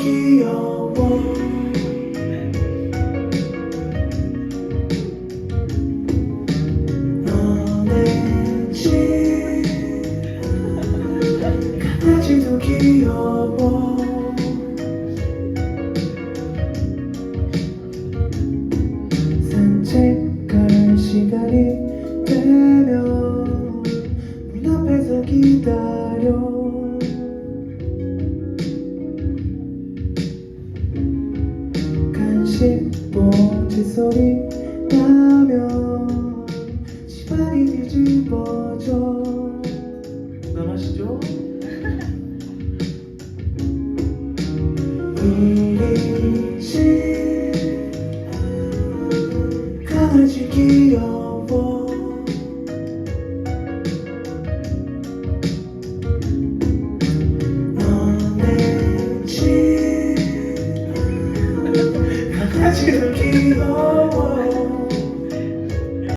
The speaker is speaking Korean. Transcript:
귀여워. 집 강아지도 귀여워. 산책 갈 시간이 되면 문 앞에서 기다려 봉지 소리 나면 집안이 뒤집어져? 우리 집 강아지 귀여워 집 강아지도 귀여워